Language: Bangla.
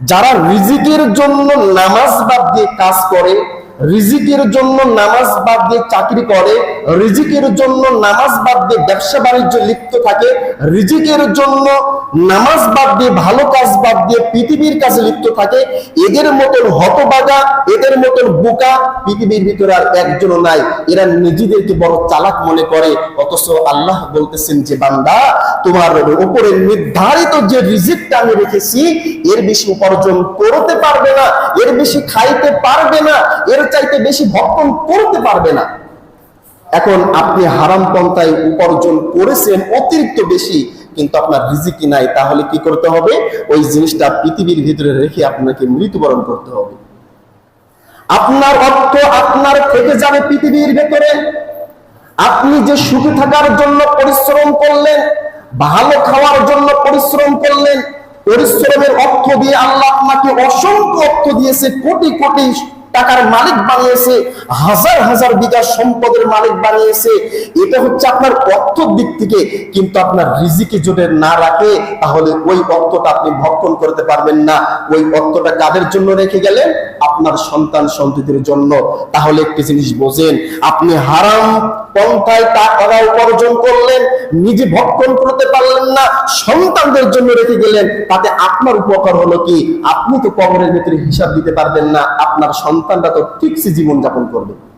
যারা রিজিকের জন্য নামাজ বাদ দিয়ে কাজ করে, রিজিকের জন্য নামাজ বাদ দিয়ে চাকরি করে, রিজিকের জন্য নামাজ বাদ দিয়ে ব্যবসা বাণিজ্য লিপ্ত থাকে, রিজিকের জন্য নামাজ বাদ দিয়ে, ভালো কাজ বাদ দিয়ে পৃথিবীর কাছে লিপ্ত থাকে, এদের মতন হতবাগা, এদের মতন বোকা পৃথিবীর ভিতরে আর একজনও নাই। এরা নিজেদেরকে বড় চালাক মনে করে। অথচ আল্লাহ বলতেছেন যে, বান্দা, তোমার উপরে নির্ধারিত যে রিজিকটা আমি রেখেছি, এর বেশি উপার্জন করতে পারবে না, এর বেশি খাইতে পারবে না, এর চাইতে বেশি ভক্ষণ করতে পারবে না। এখন আপনি হারাম পন্থায় উপার্জন করেছেন, অতিরিক্ত বেশি। কিন্তু আপনার রিজিকি নাই, তাহলে কি করতে হবে? ওই জিনিসটা পৃথিবীর ভিতরে রেখে আপনাকে মৃত্যুবরণ করতে হবে। আপনার অর্থ আপনার থেকে যাবে পৃথিবীর ভেতরে। আপনি যে সুখী থাকার জন্য পরিশ্রম করলেন, ভালো খাওয়ার জন্য পরিশ্রম করলেন, পরিশ্রমের অর্থ দিয়ে আল্লাহ আপনাকে অসংখ্য অর্থ দিয়েছে, কোটি কোটি টাকার মালিক বানিয়েছে, হাজার হাজার বিঘা সম্পদের মালিক বানিয়েছে। এটা হচ্ছে আপনার অর্থর দিক থেকে কিন্তু আপনার রিজিকে যদি না রাখে, তাহলে ওই অর্থটা আপনি ভক্ষণ করতে পারবেন না। ওই অর্থটা কাদের জন্য রেখে গেলেন? আপনার সন্তান সন্ততির জন্য। তাহলে একটি জিনিস বোঝেন, আপনি হারাম পন্থায় টাকা উপার্জন করলেন নিজে ভক্ষণ করতে পারলেন না, সন্তানদের জন্য রেখে গেলেন। তাতে আপনার উপকার হলো কি? আপনি তো কবরের ভেতরে হিসাব দিতে পারবেন না, আপনার সন্তানরা তো ঠিকসে জীবনযাপন করবে।